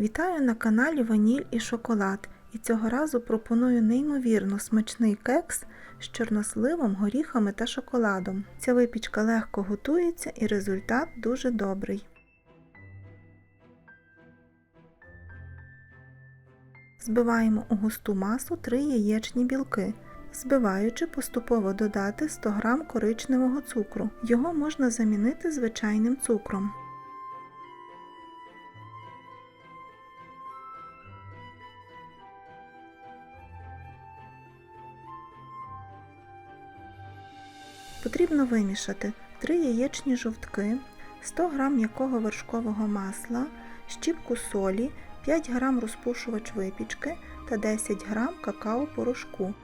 Вітаю на каналі Ваніль і Шоколад. І цього разу пропоную неймовірно смачний кекс з чорносливом, горіхами та шоколадом. Ця випічка легко готується і результат дуже добрий. Збиваємо у густу масу 3 яєчні білки. Збиваючи, поступово додати 100 г коричневого цукру. Його можна замінити звичайним цукром. Потрібно вимішати 3 яєчні жовтки, 100 г м'якого вершкового масла, щіпку солі, 5 г розпушувач випічки та 10 г какао-порошку.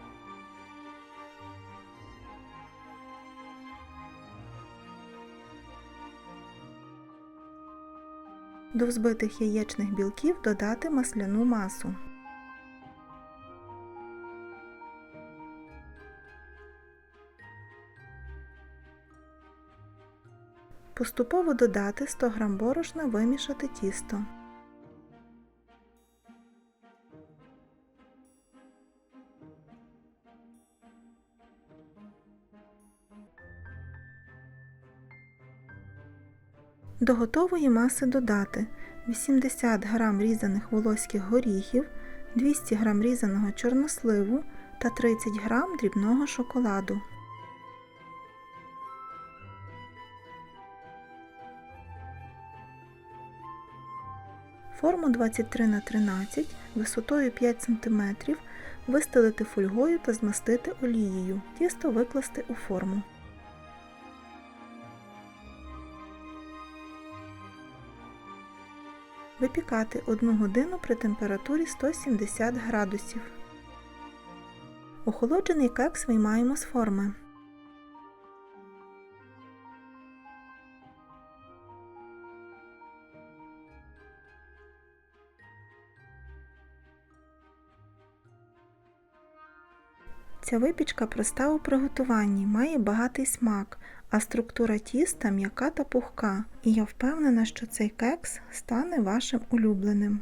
До взбитих яєчних білків додати масляну масу. Поступово додати 100 г борошна, вимішати тісто. До готової маси додати 80 г різаних волоських горіхів, 200 г різаного чорносливу та 30 г дрібного шоколаду. Форму 23 на 13 висотою 5 см вистелити фольгою та змастити олією. Тісто викласти у форму. Випікати 1 годину при температурі 170 градусів. Охолоджений кекс виймаємо з форми. Ця випічка проста у приготуванні, має багатий смак, а структура тіста м'яка та пухка. І я впевнена, що цей кекс стане вашим улюбленим.